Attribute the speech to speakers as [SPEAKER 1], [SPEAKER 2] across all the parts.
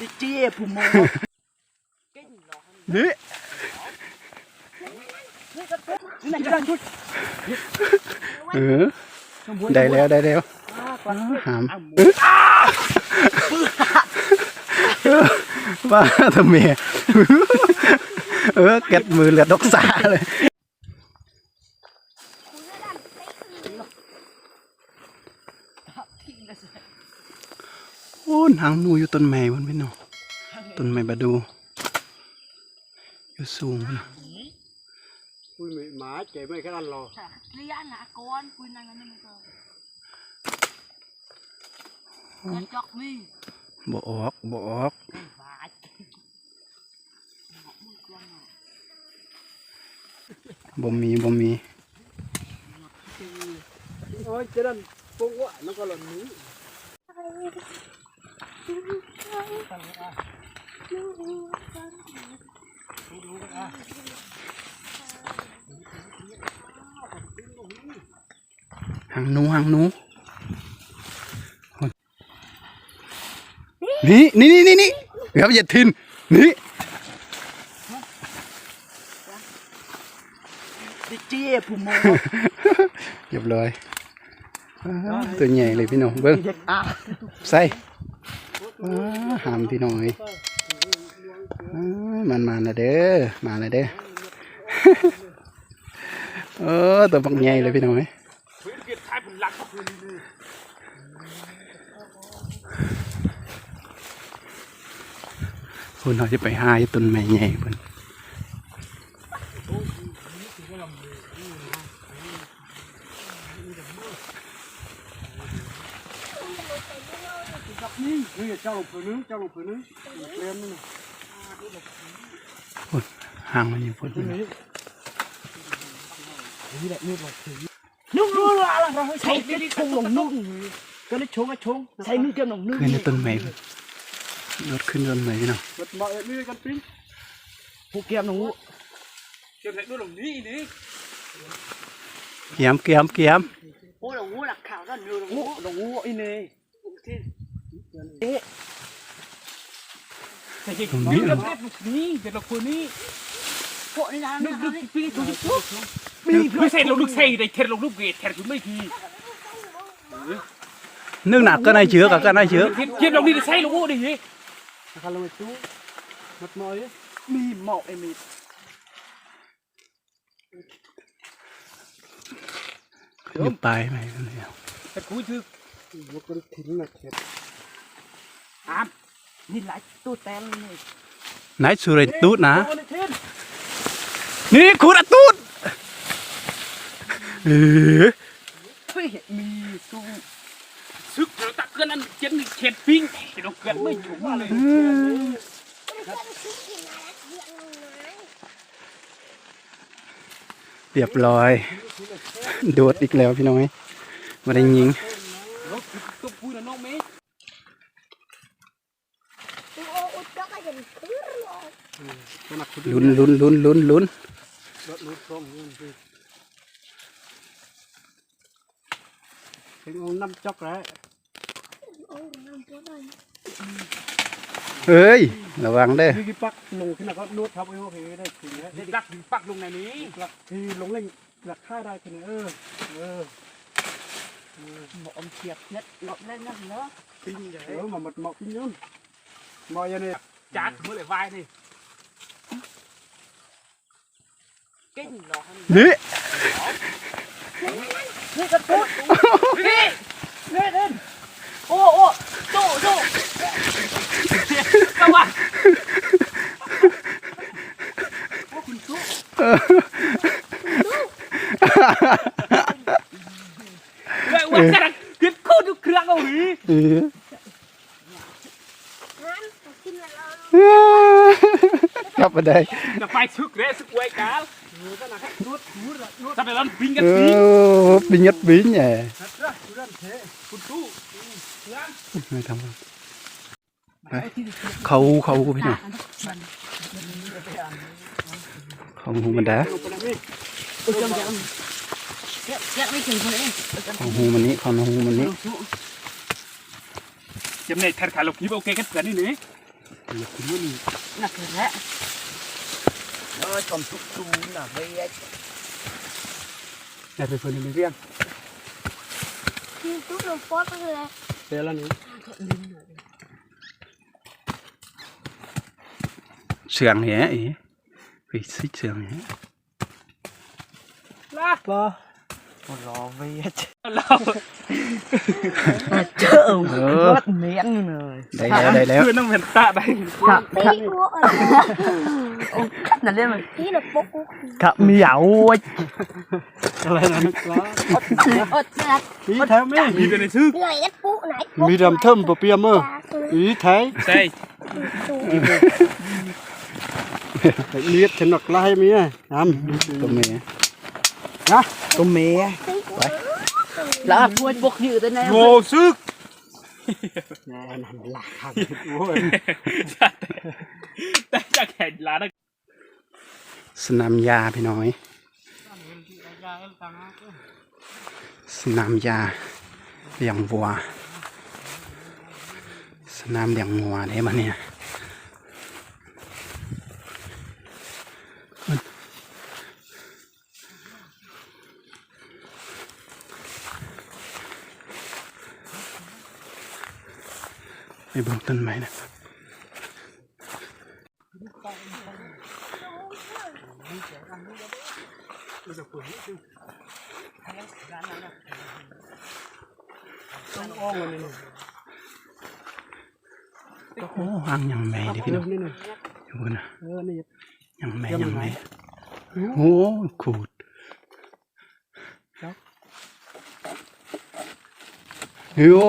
[SPEAKER 1] đi chia phù mồ
[SPEAKER 2] Ní.
[SPEAKER 1] này ra chút
[SPEAKER 2] เออได้แล้วได้แล้วหามว่าทำไมเออเก็ดมือเหลือดอกสาเลย หางหนูอยู่ต้นไม้บนพี่น้องต้นไม้บาดู อยู่สูงพุ่นน่ะ
[SPEAKER 3] Ui mẹ má chạy mấy cái ăn lò.
[SPEAKER 4] Lý ăn là con, quên ăn nó cơ. Nó chọc mi.
[SPEAKER 2] บ่ออกบ่ออก
[SPEAKER 4] Vãi. Ngọc mùi con à.
[SPEAKER 2] บ่มีบ่มี
[SPEAKER 3] Ôi chết ăn bông quá nó có lần núi.
[SPEAKER 2] หางหนู หางหนูนี่นี่นี่นี่นี่ครับอย่าทินนี่
[SPEAKER 1] đi chia phù mồ
[SPEAKER 2] เรียบร้อยอ้าวตัวใหญ่เลยพี่น้องเบิ้ง
[SPEAKER 1] à
[SPEAKER 2] ใส่ว้า หามพี่น้อยอมันมาและเด้อมาและเด้อเออตัวบักใหญ่เลยพี่น้อยคุณเราจะไปหายู่ต้นไม้ใหญ่เพิ่น
[SPEAKER 3] Bây giờ cho lục phụ nữ, cho lục phụ nữ. Lên nữa.
[SPEAKER 2] ห่างมันอยู่พุ่นพี่น้อง
[SPEAKER 1] nung nung là là rồi say đi không lòng nung cái nó trốn nó trốn say nung kia lòng nung
[SPEAKER 2] ขึ้นในต้นไม้เพิ่นรถขึ้นต้นไม้พี่น้อง
[SPEAKER 3] Bật mọi người đi con pin.
[SPEAKER 1] phụ kia nung
[SPEAKER 3] Kiếm thấy đôi lồng ní đi.
[SPEAKER 2] เกียมเกียมเกียม
[SPEAKER 4] Ô là ngũ là khảo ra nhiều là ngũ.
[SPEAKER 1] ngủ đồng ngủ in này
[SPEAKER 3] Thầy chị
[SPEAKER 2] Lồng
[SPEAKER 3] có
[SPEAKER 2] ní
[SPEAKER 3] cái
[SPEAKER 2] là-
[SPEAKER 3] bếp lục ní, cái lục phụ ní.
[SPEAKER 4] Phụ đi ra
[SPEAKER 3] Nước
[SPEAKER 4] nó
[SPEAKER 3] nước pin chú chú. Pin phải xài lục nước xài đây, thẹt lục nước ghê, thẹt chúng mấy thì.
[SPEAKER 2] nước nạt cái này chứa cả cái này chứa
[SPEAKER 3] Thẹt chết lục đi để xài lục ô đi.
[SPEAKER 1] Khá lâu chú Mặt mỏi Mi mọ em mi
[SPEAKER 2] อยู่ปลายไม้พุ่นเลย
[SPEAKER 3] Thẹt cúi thư.
[SPEAKER 1] Nó có thịt là thịt À Nhìn lại tôi tên này
[SPEAKER 2] ไหนายสุริตูดนะ
[SPEAKER 1] Ô này thiên
[SPEAKER 2] นี่ขูดอะตูดเออ
[SPEAKER 1] Thôi mi su
[SPEAKER 3] Sức nó tắc cân ăn chết thì thẹt pin. Thì nó cân mấy chúng mà lên.
[SPEAKER 2] เรียบร้อย โดดอีกแล้วพี่น้อยมาได้ยิง
[SPEAKER 3] Nó tục cúi là nó mế.
[SPEAKER 4] Ô, cho cái gì thứ rồi.
[SPEAKER 2] ลุ้นลุ้นลุ้นลุ้นลุ้น
[SPEAKER 3] Đợt lút không luôn đi.
[SPEAKER 1] Cái ông năm chóc đấy
[SPEAKER 4] Ô, năm chỗ đây.
[SPEAKER 2] เฮ้ย ระวังเด้อ
[SPEAKER 1] Đi cái bắc lùng khi nào có nuốt thắp yêu thì đây thì đấy
[SPEAKER 3] Để đắc bắt lùng này ní.
[SPEAKER 1] Lật thì lùng lên lật khai đây thì ơ ơ
[SPEAKER 4] Một ông triệt nhất lọt lên nó nữa.
[SPEAKER 1] Kinh vậy Ơ mà mật mọ kinh nhón Mọ mồi này
[SPEAKER 3] chát mới lại vai này
[SPEAKER 4] kinh nó
[SPEAKER 2] đi.
[SPEAKER 1] Đi cắt cốt đi. Đi. Lên. Ô ô chỗ chỗ.
[SPEAKER 3] Các bạn Vậy quá ừ. chắc là Tiếp cốt được krang rồi. Ừ.
[SPEAKER 2] นใดจะไปซึกเรสุกไว้
[SPEAKER 3] กาลถ้าไปร้านปิ้งกัน
[SPEAKER 2] เอ
[SPEAKER 3] ปิ้ง
[SPEAKER 2] อปิ้งยัดปิ้งแหน่
[SPEAKER 3] คุณตู้
[SPEAKER 2] ไม่ทำแล้วไปเขาเขาพี่น้องเขาหูมัน
[SPEAKER 4] แดด
[SPEAKER 2] เขาหูมันนี้เขาหูมันนี้
[SPEAKER 3] จำในทัดขาลูกนี้
[SPEAKER 1] โอเคกันเกินนี่นี่
[SPEAKER 4] หลักนี้นี่หลักแล้ว
[SPEAKER 1] เออจอมทุกตูน่ะเว้ยแต่เป็นคนเรียง
[SPEAKER 5] คือทุกหนูโป๊ะไปเลย
[SPEAKER 1] เดี๋ยวแล้วนี่
[SPEAKER 2] sườn nhé ý vì xích sườn nhé
[SPEAKER 1] ลากปะรอ เว้ย
[SPEAKER 3] เรา
[SPEAKER 1] เจอ
[SPEAKER 2] เออ
[SPEAKER 1] รถเมียนเลย
[SPEAKER 2] đây léo đây léo
[SPEAKER 3] คือน้ำเป็นตาได้
[SPEAKER 5] ตีหัวอะไร
[SPEAKER 4] นั่นเรื่องมัน
[SPEAKER 5] ตีหนูโป๊ะกู
[SPEAKER 1] ขับเหมียวอะไรนะนักล่า
[SPEAKER 4] อดจัด
[SPEAKER 1] อีแท้ไม่
[SPEAKER 3] มีแต่ในซึก
[SPEAKER 5] เหนื่อยยัดปุ๊ไหน
[SPEAKER 1] มีดำเทิมปะเปียมเอออีแท้
[SPEAKER 3] ใช่
[SPEAKER 1] เลียดฉันหนักไล่มีอะน้ำ
[SPEAKER 2] tôm mè
[SPEAKER 1] นะตัวเมีย
[SPEAKER 5] ตีหัว
[SPEAKER 4] แล้วพูดบกยืดตัวนี้
[SPEAKER 3] โง่ซึก
[SPEAKER 1] แน่นอนหลักทางโอ้ย
[SPEAKER 3] แต่จะแข่งร้าน
[SPEAKER 2] สนามยาพี่น้อย สนามยาเลี้ยงวัว สนามเลี้ยงวัวได้มาเนี่ย ไปเบิ่งต้นไม้นะ
[SPEAKER 1] อ้องเลยนี่
[SPEAKER 2] โอ้หางยังแม่ดิพี่น้อง
[SPEAKER 1] นี่นี่
[SPEAKER 2] อยู่บนนะ
[SPEAKER 1] เออนี่
[SPEAKER 2] ยังแม่
[SPEAKER 1] ยั
[SPEAKER 2] ยังง
[SPEAKER 1] ไง
[SPEAKER 2] แม่โอ้ขูดเฮ้ยโอ้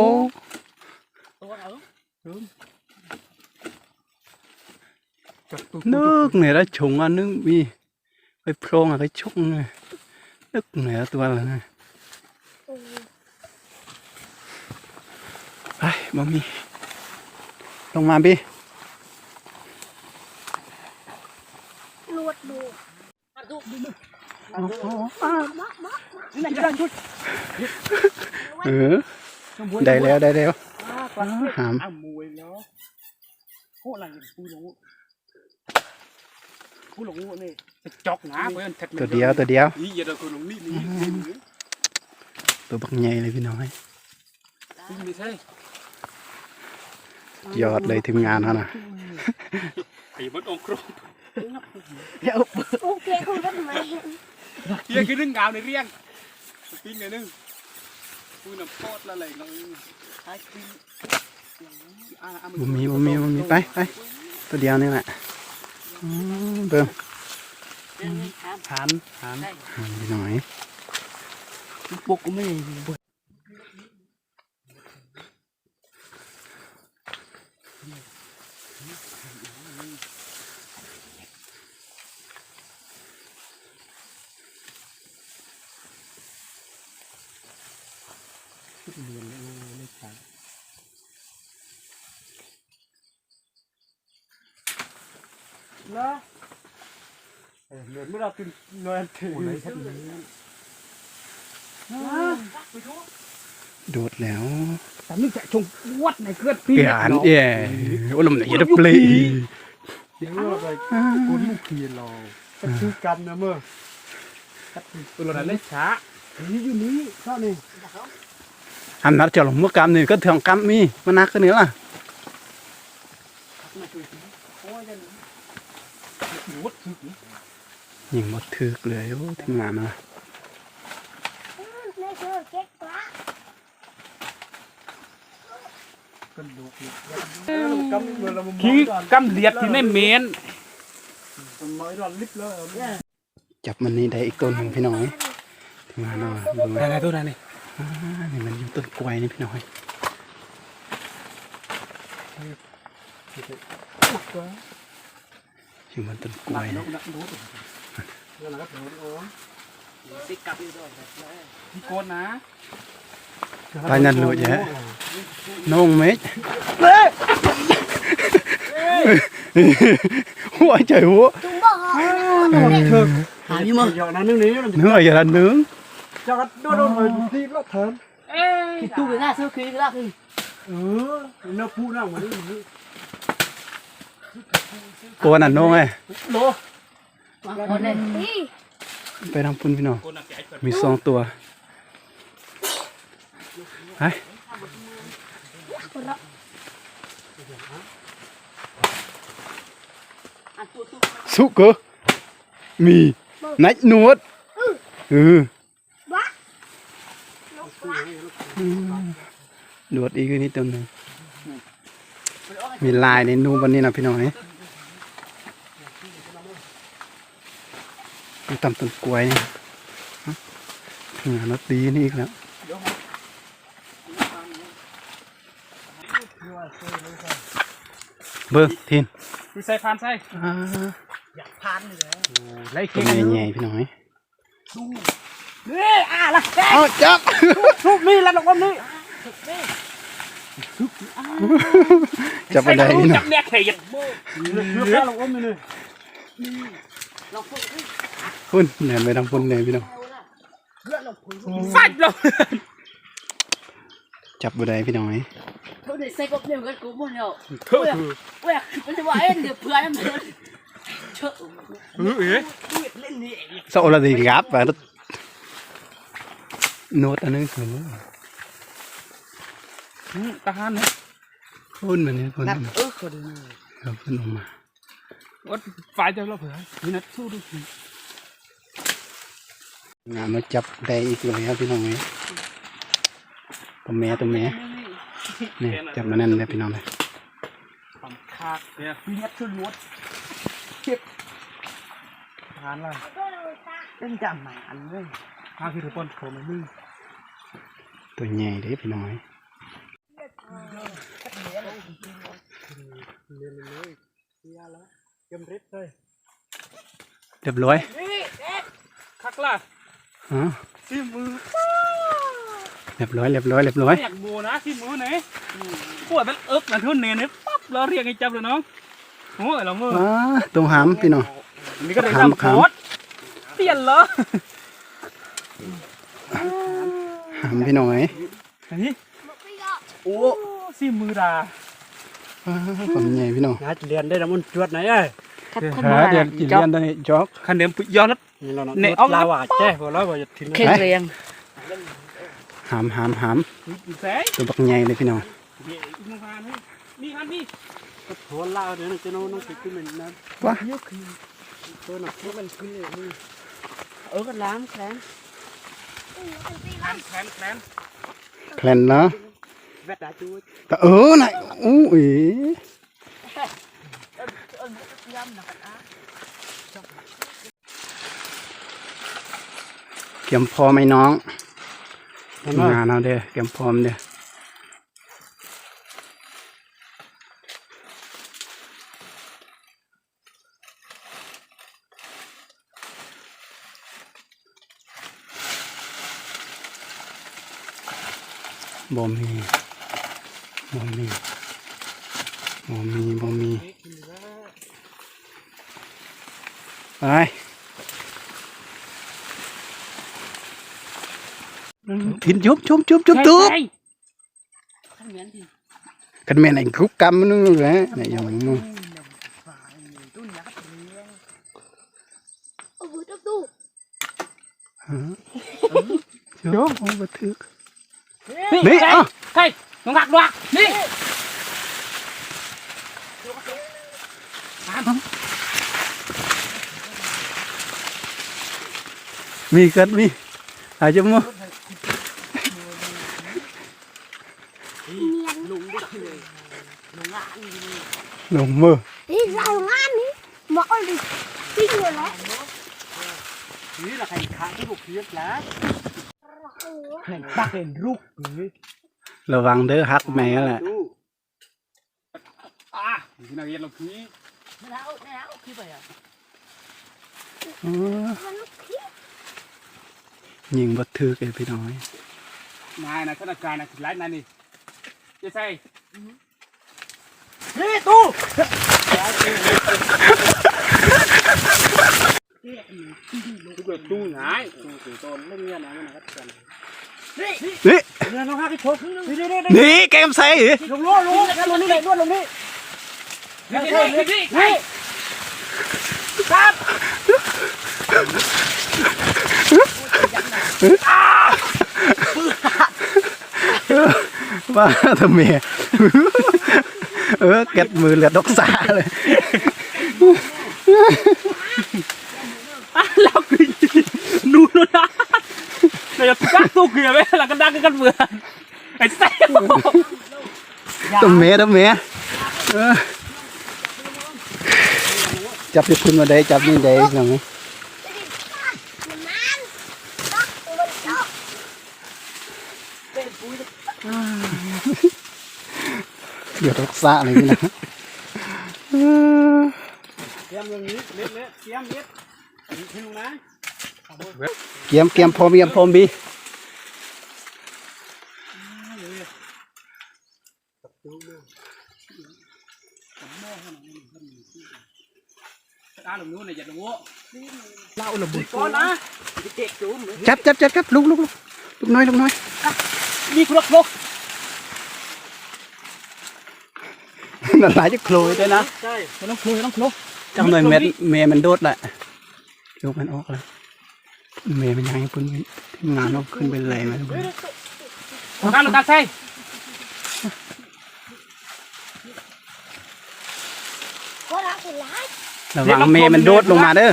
[SPEAKER 4] ตัวเรา
[SPEAKER 2] nước này đã trùng ăn nước bi cái pro là cái trúc này nước này là tua là này ai mami lông mà bi
[SPEAKER 5] ลวดดู
[SPEAKER 2] ừ đây leo đây leo hàm
[SPEAKER 3] อ้ามวยแล้วโคอะไรพูดหลงพู ดหลงนี่จะจอกหนาเพื่อน
[SPEAKER 2] ตัวเดียวตัวเดียว
[SPEAKER 3] นี่อย่าเราคือหลงนี่นี่
[SPEAKER 2] ตัวบักใหญ่เลยพี่น้อย
[SPEAKER 3] ไม่ใช่
[SPEAKER 2] ยอดเลยทีมงานเขานะ
[SPEAKER 3] ไอ้มันองครบ
[SPEAKER 5] โอเคคุณก็ทำไม
[SPEAKER 3] เฮียคือเรื่องงาวในเรียงปิ้งในนึงพูดน้ำโคตรละอะไรเราใช้ปิ้ง
[SPEAKER 2] บ่มีบ่มีบ่มีไปไปตัวเดียวนี่แหละอืม เบิ่ม
[SPEAKER 1] หันหัน
[SPEAKER 2] หาพี่น้อย
[SPEAKER 1] ปุกก็ไม่นะเหลือไม่เรากินนอนถึงเลยครับ
[SPEAKER 2] โดดแล้ว
[SPEAKER 3] แต่นี่จะชงวัดในเคลื่อนปิ้ง
[SPEAKER 2] เปลี่ยนเอ้โอ้ลมไหนจะเปลี่ย
[SPEAKER 1] เดี๋ยวเราไปคุณลูกเขียนเราจะคือกรรมนะเมื่อ
[SPEAKER 3] ตัวนั้นเล็กช้า
[SPEAKER 1] นี่อยู่นี้เท่านี้
[SPEAKER 2] อันนั้นจะลงมือกรรมนี่ก็เถื่องกรรมมีมันนักกันนี่ล่ะ
[SPEAKER 3] วัดซึก
[SPEAKER 2] ยิงหมดถึกเลยโอ้ทีมงานนะ
[SPEAKER 5] ไม่เจอเก๊กปลา
[SPEAKER 1] กันดูกรรมเมื่อเรามา
[SPEAKER 3] ขี้กำเลียดที่ไม่เมน
[SPEAKER 1] ไม้รอนลิบแล้ว
[SPEAKER 2] จับมันนี่ได้อีกต้นหนึ่งพี่น้อยทีมงานเนาะดู
[SPEAKER 3] ไหนไหนตัวไหนนี่
[SPEAKER 2] อ่านี่มันอยู่ต้นกล้วยนี่พี่น้อย อยู่บนต้นกล้วยนี่
[SPEAKER 4] ติดกับอยู่ด้วย
[SPEAKER 3] พี่โกนนะ
[SPEAKER 2] ไปนั่นโลดแยะน้องเม็ดหัวใจหัว
[SPEAKER 5] จุงบอก
[SPEAKER 1] เถิก
[SPEAKER 4] หาพี่มึง
[SPEAKER 1] อย่างนั้นนึงนี้
[SPEAKER 2] เนื้ออย่าละเนื้อ
[SPEAKER 1] จะกัดโดนโดนเลยทีละเถิน
[SPEAKER 3] เอ้ย
[SPEAKER 4] คิดตู้ไปหน้าซื้อคือคือคือ
[SPEAKER 1] เออเนื้อผู้นั่งมานี่
[SPEAKER 2] โกนอันโน้ไง
[SPEAKER 1] โล
[SPEAKER 4] วางคนเลย
[SPEAKER 5] นี่
[SPEAKER 2] ไปทางพุ่นพี่น้อง
[SPEAKER 3] คนนักแก่เกิด
[SPEAKER 2] มีสองตัวไปสุกเหรอมีนัดหนวดเออ
[SPEAKER 5] บ้าลกกว่า
[SPEAKER 2] หนวดอีกนิดตัวหนึง มีลายในนูวันนี้นะพี่น้องนี่ดูตำต้นกล้วยนี่ฮะงานรถดีนี่อีกแล้วเบิ้งทิน
[SPEAKER 3] ดูใส่พานใส่
[SPEAKER 2] อ่า
[SPEAKER 1] อยากพานเลย
[SPEAKER 3] ไล่
[SPEAKER 2] ตัว
[SPEAKER 3] เข่ง
[SPEAKER 2] ใหญ่ๆพี่น้องนี่
[SPEAKER 1] นี่อะละ
[SPEAKER 2] เอาจับ
[SPEAKER 1] ทุบนี่แล้วน้องนี่
[SPEAKER 2] จับไปได้พี่น้อ
[SPEAKER 3] จั
[SPEAKER 2] ง
[SPEAKER 3] บแม่เข่ง
[SPEAKER 1] เลือกแล้วน้องนี่เลย
[SPEAKER 2] พุ่นเดินไปทางพุ่นเลยพี่น้อง
[SPEAKER 3] ใส่เรา
[SPEAKER 2] จับไปได้พี่น้องนี่
[SPEAKER 4] เขาได้ใส่กบเดียวกันกูหมดแล้ว
[SPEAKER 3] เข่ง
[SPEAKER 4] เว้ยมันจะว่าเอ็นเดี๋ยวเพื่อนมันเชื่อ
[SPEAKER 3] เออเอ๊ะ
[SPEAKER 1] เล่นนี่
[SPEAKER 2] โซลาดีครับแบบโน้ตอันนึงคือ
[SPEAKER 3] ทหารนะ
[SPEAKER 2] พุ่นมันนี่พุ่น
[SPEAKER 1] นัด
[SPEAKER 2] มัน
[SPEAKER 1] เออคน
[SPEAKER 2] เอาพุ่นออกมา
[SPEAKER 3] วัดฝ่ายเจ้าเราเผื่อนี่นะสู้ดู
[SPEAKER 2] งานมาจับได้อีกเลยครับพี่น้องนี่ตัวแม่ตัวแม่นี่จับมานั่นเลยพี่น้องเลย
[SPEAKER 3] ความคากเนี่ย
[SPEAKER 1] เลียดขึ้นรถเก็บทานละ
[SPEAKER 5] ก็เลยตา
[SPEAKER 1] เป็นจำหมานเลย
[SPEAKER 3] คากคือทุกคนโผล่มามือ
[SPEAKER 2] ตัวใหญ่เด้พี่น้องเอ้ย
[SPEAKER 1] เรีย
[SPEAKER 2] บร้อย
[SPEAKER 3] คักล่ะ
[SPEAKER 2] อ๋อ
[SPEAKER 3] ที่มือ
[SPEAKER 2] เรียบร้อยเรียบร้อยเรียบร้อย
[SPEAKER 3] อยากโบนะที่มือไหนปวดมันเอิบนะทุนเนนปั๊บเราเรียกไอ้จับเลยน้องโอ้ยเรามือ
[SPEAKER 2] ตรงหามพี่น้อง
[SPEAKER 3] นี่ก็ได้ทำโคตรเปลี่ยนเหรอ
[SPEAKER 2] หามพี่น้องเอ้ย
[SPEAKER 1] โอ้
[SPEAKER 3] ซีมือดา
[SPEAKER 2] ว้าความใหญ่พี่น้อง
[SPEAKER 1] งาเรียนได้แล้วมันจวดไหนเอ้ย
[SPEAKER 4] คัดคน
[SPEAKER 2] หา
[SPEAKER 4] มา
[SPEAKER 2] เดี๋ยวกินเลี้ยนได้จอก
[SPEAKER 3] คันเดียมปุยย้อนแล้ว
[SPEAKER 1] นี่เราเนาะ
[SPEAKER 3] เนี่ยเอา
[SPEAKER 1] ลาวาแจ้พอแล้วว่าจะทิ้ง
[SPEAKER 4] เข่งเรียง
[SPEAKER 2] หามหามหาม
[SPEAKER 3] แสง
[SPEAKER 2] ตัวบักใหญ่เลยพี่น้อง
[SPEAKER 3] นี่มึงพานี่นี่คันนี่
[SPEAKER 1] โหลาวเดี๋ยวจะโน้น้องสิขึ้นมันนะ
[SPEAKER 2] ว้า
[SPEAKER 1] เยอะขึ้นตัวหนักตัวมันขึ้นเลยนี่
[SPEAKER 4] เออก็ล้างแคลน
[SPEAKER 3] แขนแขนแขน
[SPEAKER 2] แคลนเนาะ
[SPEAKER 1] แวดดาจูด
[SPEAKER 2] แต่เออไหนอู้อีเตรียมพร้อมไหมน้องงานเอาเด้อเตรียมพร้อมเด้อบ่มี บ่มีบ่มีบ่มีไปทินจุบจุบจุบจุบจุบ
[SPEAKER 4] ขั้นเหมือนที่
[SPEAKER 2] กันแม่นไอ้คุกกำมันนู่นแหละไหนอย่างนู้น
[SPEAKER 5] โอ้โหตุ๊กตุ๊ก
[SPEAKER 2] ฮะโยกโอ้บัทึกนี่อะ
[SPEAKER 3] เฮ้ยน้องหักดวกนี่
[SPEAKER 2] มีกันมีอาจจะ มั้ง
[SPEAKER 5] เนียน
[SPEAKER 2] ลงมือ
[SPEAKER 5] นี่เรางานนี้หมอเลยปิ้งเลยแล้ว
[SPEAKER 1] นี่ละใค รขาที่บุกเพียบแล้ว
[SPEAKER 5] โอ้โห
[SPEAKER 1] แข่งปักเป็นลูกนี่
[SPEAKER 2] ระวังเด้อฮักแม่แหละ
[SPEAKER 1] ดู
[SPEAKER 3] อะที่นักเรียนเราพี่
[SPEAKER 4] ไม่แล้วไม่แล้วคือไปอะ
[SPEAKER 2] อ๋อ
[SPEAKER 5] มันลูกพี่
[SPEAKER 2] ยิงบัทึกไอ้พี่น้อย
[SPEAKER 3] นายนะธนาการนะไลฟ์นั่นนี่จะใส่
[SPEAKER 1] นี่ตู้
[SPEAKER 3] ทุกคนตู้ไหน
[SPEAKER 1] ตู้ต้นเล่นเงี้ยนะมันนะครับกัน
[SPEAKER 2] นี่
[SPEAKER 1] เนี่ยน้องฮักที่โชว์นี่นี่นี่
[SPEAKER 2] นี่แกมใส่หรอ
[SPEAKER 1] ลงล้อลงลงนี่เลยนลงนี่
[SPEAKER 3] นี่นี่นี่นี่
[SPEAKER 2] ว่าทำไมเออเก็ดมือเหลือดอกสาเลย
[SPEAKER 3] เราคือนู่นนะ เราจะกักตู้เกลือไหมเราก็ดังกันเบื่อไอ้แซ่บ
[SPEAKER 2] ต้มเมต้มเมเออจับที่คุณมาได้จับนี่ได้หนัง
[SPEAKER 5] มันตักมันตัก
[SPEAKER 2] เหลือดอกสาเลยนี่นะเออ
[SPEAKER 3] เตรียมอย่างนี้เล็ดเล็ดเตรียมเล็ดถึงนะ
[SPEAKER 2] เกียมเกียมพรมเกียมพรมบี
[SPEAKER 3] อ้าหลงนู้นเลยอย่าหลงวัว
[SPEAKER 1] เล่าระบุ
[SPEAKER 3] ก่อนนะ
[SPEAKER 1] เจ็บจุ้ม
[SPEAKER 2] จับจับจับจับลุกลุกลุกลุกน้อยลุกน้อย
[SPEAKER 3] นี่ครกครก
[SPEAKER 2] นั่นหลายจะโคลยด้วยนะ
[SPEAKER 1] ใช่
[SPEAKER 3] ไม่ต้องคลุต้องคลุ
[SPEAKER 2] จังหน่อยเม็ดเมย์มันโดดแหละยกมันออกเลย เมย์มันยังให้พุ่นทีมงานเอาขึ้นไปเลยมัน
[SPEAKER 3] ตาลตาใส่
[SPEAKER 5] ก็รักสุดร้าย
[SPEAKER 2] ระวังเมย์มันโดดลงมาเด้อ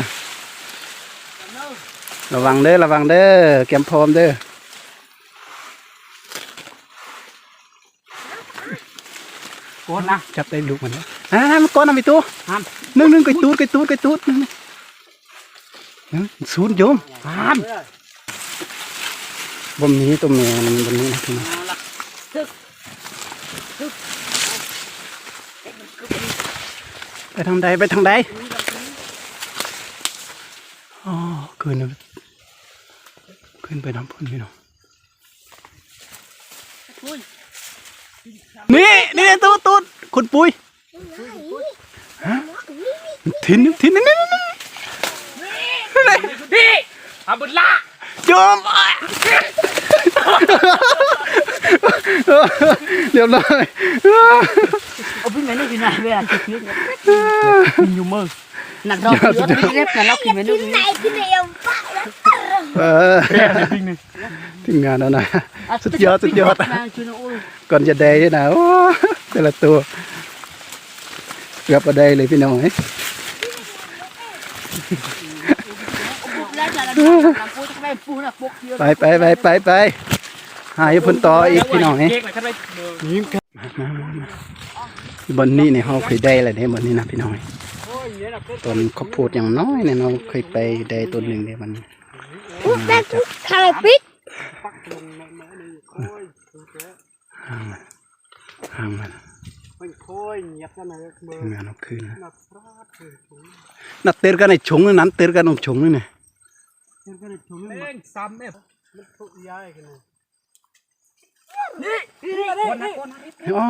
[SPEAKER 2] ระวังเด้อ ระวังเด้อเกียมพรมเด้อ
[SPEAKER 3] ก่อนนะ
[SPEAKER 2] จับได้ลูกมันแล้วอ่ามันก้อนเอาไปตัว
[SPEAKER 3] ห้าม
[SPEAKER 2] นึ่งนึ่งไก่ตูดไก่ตูดไก่ตูดนึ่งนึ่ง ศูนย์โยม
[SPEAKER 3] ห้าม
[SPEAKER 2] บ่มีตัวเมียมันบนนี้นะพี่น้องไปทางใดไปทางใดอ๋อขึ้นนขึ้นไปน้ำพ่นพี่น้องนี่นี่ตูดตูดคุณปุ้ยฮะทิ้นทินนี่นี่นี่
[SPEAKER 3] นี่อาบุญละ
[SPEAKER 2] โยมอะเรียบร้อย
[SPEAKER 4] เอาพี่แม่นี่กินอะไรอะกินอยู่มือหนักดอกเยอะพี่เล็บนะเรากินไม่
[SPEAKER 5] กิ
[SPEAKER 4] ได้
[SPEAKER 5] นไหนกินเดียวปะแล้ว
[SPEAKER 2] เออทีมงานแล้วนะสุดยอดสุดยอด
[SPEAKER 4] ช่วยน้องอุ้ย
[SPEAKER 2] ก่อนจะได้ด้วยนะโอ้แต่ละตัวเกือบมาได้เลยพี่น้อง
[SPEAKER 4] ไป
[SPEAKER 2] ไปไปไปไปไปหายพ้นต่ออีกพี่น้องเอ้ย
[SPEAKER 3] เก๊กเลยครับไป
[SPEAKER 2] มามามาบนนี้เนี่ยเขาเคยได้อะไรเนี่ยบนนี้นะพี่น้องเอ้ยต้นข้าวโพดอย่างน้อยเนี่ยเราเคยไปได้ต้นหนึ่งเนี่ยมัน
[SPEAKER 5] พูดได้พูดทายปิด
[SPEAKER 2] ห่างมันห่างมัน
[SPEAKER 1] มันค่อยเงียบกันนะมือ
[SPEAKER 2] ทีมงานเอาคืนนะ
[SPEAKER 1] นักพระเถิด
[SPEAKER 2] เตือนกันในชงนั้นเตือนกันในชงนี่เนี่ย
[SPEAKER 1] เห็นกันชม
[SPEAKER 3] เล่งซ้ำเนี่ย
[SPEAKER 1] มันทุกย้ายกันนะ
[SPEAKER 3] คนนะคนนะ
[SPEAKER 2] อ๋อ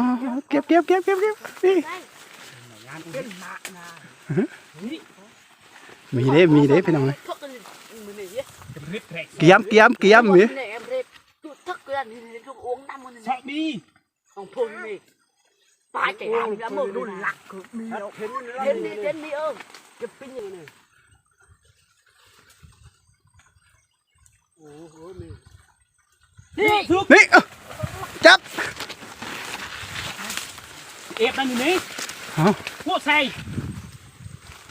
[SPEAKER 2] เก็บเก็บเก็บเก็บเก็บนี่มีเด้มีเด้พี่น้องเอ้ย
[SPEAKER 4] ทุกคนมือนี่
[SPEAKER 3] จะริบแทก
[SPEAKER 2] เกียมเกียมเกียมมี
[SPEAKER 4] นี่เอ็มเล็บตุทักกันนี่ทุกองน้ำมัน
[SPEAKER 3] ชอบดี
[SPEAKER 4] ของพงนี่ปลายใจดำแล้วมือรุ่นหลักคือมี
[SPEAKER 1] เห็น
[SPEAKER 4] เด่นนี่เด่นนี่เออจะเป็นยังไง
[SPEAKER 1] โอ้โห นี่
[SPEAKER 3] นี่ทุก
[SPEAKER 2] นี่เอาจับ
[SPEAKER 3] เอฟนั่นอยู่นี่
[SPEAKER 2] เอา
[SPEAKER 3] พวกใส่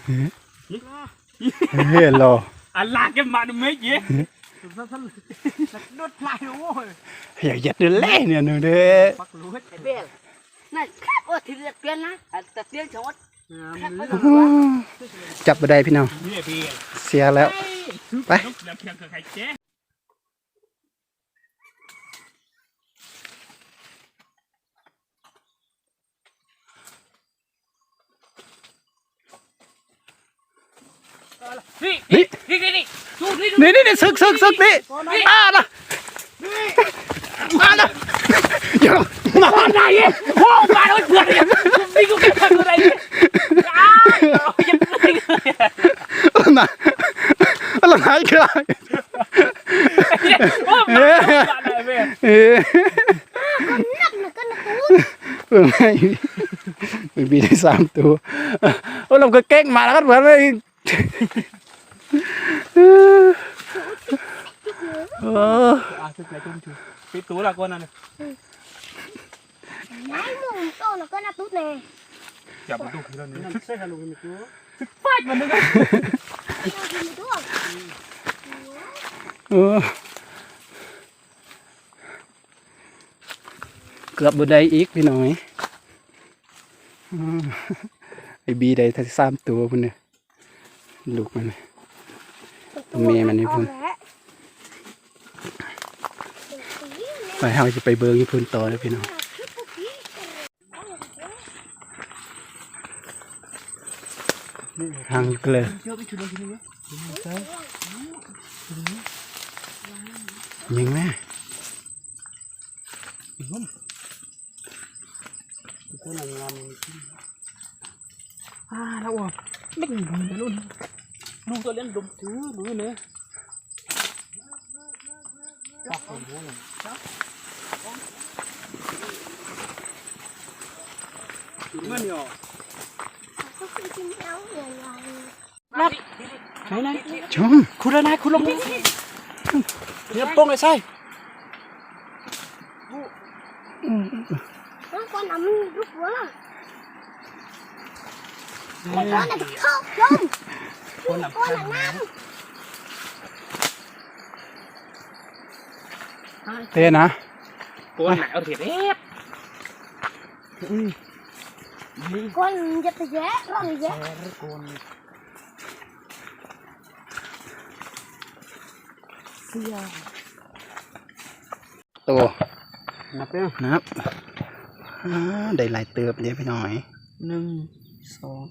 [SPEAKER 2] เฮ้ยรอ
[SPEAKER 3] อันลากกันมาดูไม่เยอะ
[SPEAKER 1] รถลายโอ้ย
[SPEAKER 2] อย่าหยัดเดือเล่เนี่ยหนูเด้อ
[SPEAKER 1] ปักรู้
[SPEAKER 4] ไอ้เบลนั่นโอ้ทีเรียกเปลี่ยนนะแต่เปลี่ยนจังหวัดแค่ไป
[SPEAKER 2] โอ้โหจับไปได้พี่น้อง
[SPEAKER 3] นี่พี่
[SPEAKER 2] เสียแล้ว ไป
[SPEAKER 3] น้ำเพียงกับใครเจ๊นี่นี่นี่นี่นี่ดูนี่ดู
[SPEAKER 2] นี่นี่นี่ซึกซึกซึกนี่อ่าละอ่าละอย่า
[SPEAKER 3] มาไหนอะโอ้มาแล้วเพื่อนเนี่ยนี่กูแค่ทำอะไรเนี่ยอ้าวยังไม่
[SPEAKER 2] ละนะละนะอีกแล้ว
[SPEAKER 3] โอ้มาอะไรเว้ย
[SPEAKER 2] เออ
[SPEAKER 5] นักมันก็นัก
[SPEAKER 2] เออไม่มีบีได้สามตัวโอ้เราก็เก่งมาแล้วก็เหมือน เลยเออ
[SPEAKER 3] อะกไหนจุ่มชูปิดตัวละก้นนั่นน่ะ
[SPEAKER 5] Nãy mùng tô là con là tốt nè
[SPEAKER 3] อย่าไปดูคือเราเนี่ย
[SPEAKER 1] ใส่ฮัลโหลกันตัว
[SPEAKER 5] Con là gì tốt
[SPEAKER 2] เออเกือบบนไดอีกพี่น้อยไอบีได้ทั้งสามตัวพุ่นเนี่ย ลูกมันน่ะ Mẹ mà đi
[SPEAKER 5] Con
[SPEAKER 2] vườn.
[SPEAKER 5] lẽ
[SPEAKER 2] ไปเฮาจะไปเบิงญี่ปุ่นต่อเลยพี่น้องห่างอยู่กันเลย
[SPEAKER 1] เชื่อไปชุดเลยทีนี้
[SPEAKER 2] ยิงแม่
[SPEAKER 1] ตัวหลังงามอ่าแล้วอะเด็กหนุ่มเดี๋ยวรุ่น ลุงตัวเล่นดมถือมือเนื้อ
[SPEAKER 3] มันเนี่ย
[SPEAKER 1] ไหนไหน
[SPEAKER 2] ชม
[SPEAKER 1] คุณละนายคุณลงเนี่ยโป้งเลยใส่
[SPEAKER 5] Con nằm lúc quá Con là thật không Không
[SPEAKER 1] คนหลับ
[SPEAKER 5] Con là nam
[SPEAKER 2] เต้นะ
[SPEAKER 3] ก้นไหนเอาเถียดเอ๊ะ
[SPEAKER 5] Con giật thì dễ Con thì dễ
[SPEAKER 1] โกนเสีย
[SPEAKER 2] ตัว
[SPEAKER 1] นับเด้อ
[SPEAKER 2] นะครับอ่าได้หลายเติบเลยพี่น้อย
[SPEAKER 1] หนึ่งสอง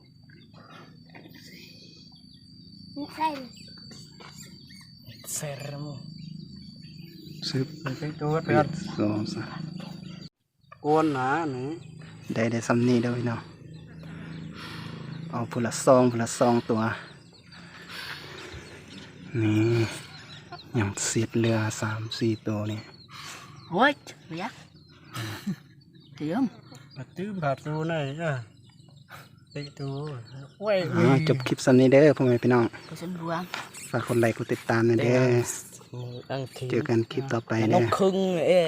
[SPEAKER 5] Đây
[SPEAKER 1] เซรโม
[SPEAKER 2] ซึบ
[SPEAKER 1] มันเป็นตัว
[SPEAKER 2] เปี
[SPEAKER 1] เปี
[SPEAKER 2] ย
[SPEAKER 1] ย
[SPEAKER 2] ดสองสาม
[SPEAKER 1] โกนหนาหนู
[SPEAKER 2] ได้ได้ซ้ำนี่เด้อพี่น้องเอาผุละซองผุละซองตัวนี่ยังเสียดเรือสามสี่ตัวนี่
[SPEAKER 4] Ôi, biết. Thì không?
[SPEAKER 1] มาตื้อผ่าตัวไหนอะ ตีตัวโอ้ย
[SPEAKER 2] อ่าจบคลิปสันนี้เด้อพ่อแม่พี่น้อง
[SPEAKER 4] Tôi xin buông.
[SPEAKER 2] ฝากคนไลค์กดติดตามหนะเด้อ
[SPEAKER 1] อังคี
[SPEAKER 2] เจอกันคลิปต่อไป
[SPEAKER 1] น
[SPEAKER 2] เด้อ
[SPEAKER 1] กครึ่งเอ้